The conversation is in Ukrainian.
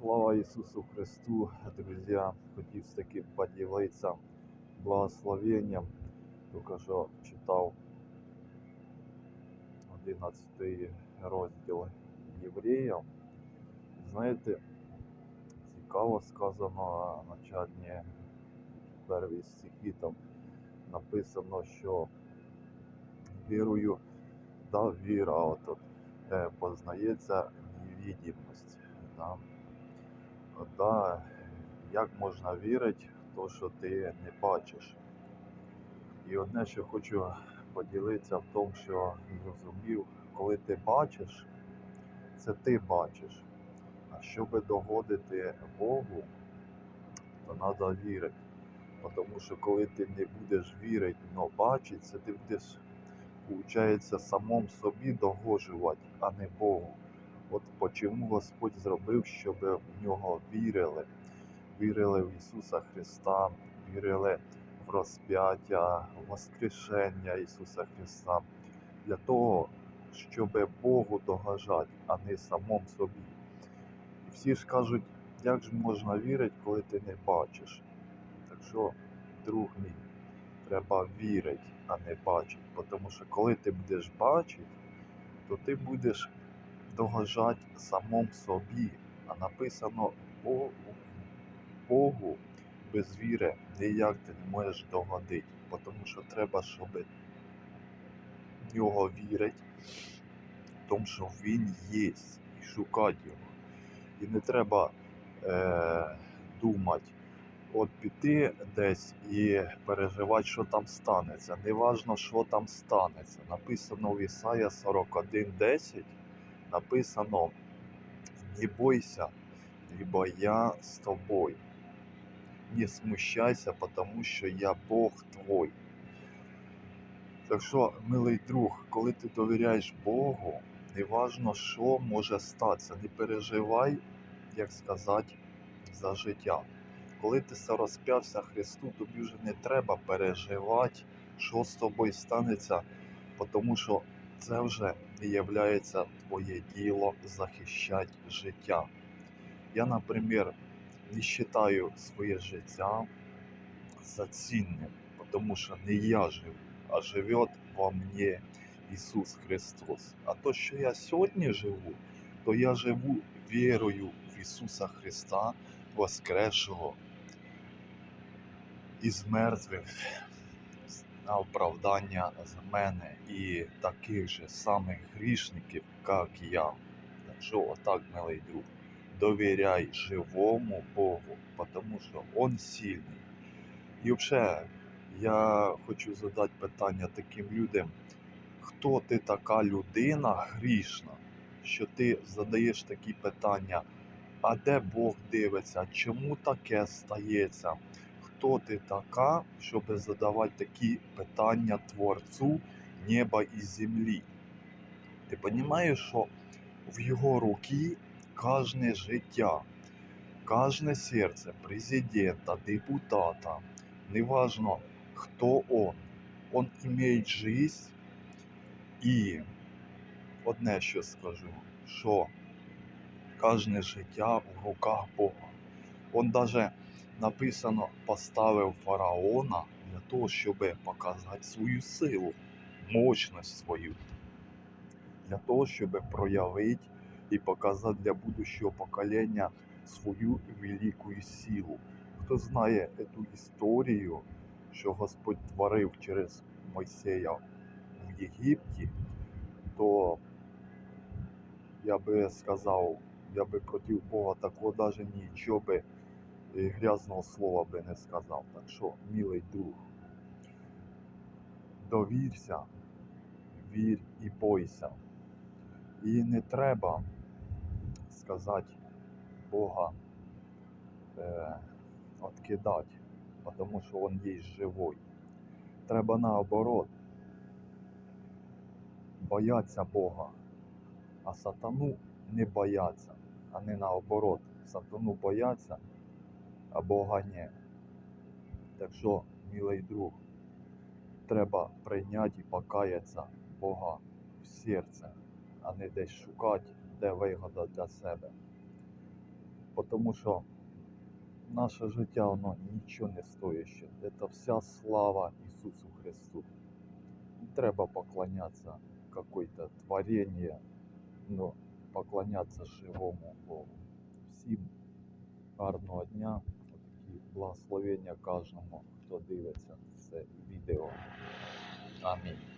Слава Ісусу Христу, друзі! Хотів таки поділитися благословенням. Тільки що читав 11 розділ Євреям. Знаєте, цікаво сказано на начальні перві стихи там написано, що вірою, да, віра от, е, познається невидимость. Да. Як можна вірити в те, що ти не бачиш. І одне, що хочу поділитися в тому, що зрозумів, коли ти бачиш, це ти бачиш. А щоб догодити Богу, то треба вірити. Тому що коли ти не будеш вірити, але бачити, це ти будеш, виходить, самому собі догоджувати, а не Богу. От чому Господь зробив, щоб в нього вірили, вірили в Ісуса Христа, вірили в розп'яття, в Воскрешення Ісуса Христа, для того, щоб Богу догажати, а не самому собі. І всі ж кажуть, як ж можна вірити, коли ти не бачиш. Так що, друг мій, треба вірити, а не бачити. Тому що коли ти будеш бачити, то ти будеш догажати самому собі. А написано Богу, Богу без віри ніяк ти не можеш догодити. Тому що треба, щоб в нього вірити, в тому, що він є, і шукати його. І не треба е, думати, от піти десь і переживати, що там станеться. Неважно, що там станеться. Написано в Ісая 41.10, написано не бойся, либо я з тобою. Не смущайся, потому що я Бог твой. Так що, милий друг, коли ти довіряєш Богу, неважно, що може статися, не переживай, як сказати, за життя. Коли ти розп'явся Христу, тобі вже не треба переживати, що з тобою станеться, тому що це вже є твоє діло захищати життя. Я, наприклад, не вважаю своє життя за цінним, тому що не я живу, а живе во мені Ісус Христос. А то, що я сьогодні живу, то я живу вірою в Ісуса Христа, воскресшого із мертвих на оправдання за мене і таких же самих грішників, як я. Так що отак, милий друг, довіряй живому Богу, тому що Він сильний. І взагалі, я хочу задати питання таким людям, хто ти така людина грішна, що ти задаєш такі питання, а де Бог дивиться, чому таке стається? Хто ти така, щоб задавати такі питання Творцю неба і землі? Ти розумієш, що в його руки кожне життя, кожне серце президента, депутата, неважно хто он, он має життя і одне що скажу, що кожне життя в руках Бога. Он даже написано поставив фараона для того, щоб показати свою силу, мощність свою, для того, щоб проявити і показати для будущого покоління свою велику силу. Хто знає цю історію, що Господь творив через Мойсея в Єгипті, то я би сказав, я би проти Бога такого навіть нічого би грязного слова би не сказав. Так що, милий друг, довірся, вір і бойся. І не треба сказати Бога е, откидати, тому що Він є живий. Треба наоборот бояться Бога, а сатану не бояться, а не наоборот. Сатану бояться, а Бога ні. Так що, милий друг, треба прийняти і покаятися Бога в серце, а не десь шукати, де вигода для себе. Тому що наше життя, воно нічого не стоїще. Це вся слава Ісусу Христу. Треба поклонятися какой-то творению, но поклонятися живому Богу. Всім гарного дня, благословення кожному, хто дивиться це відео. Амінь.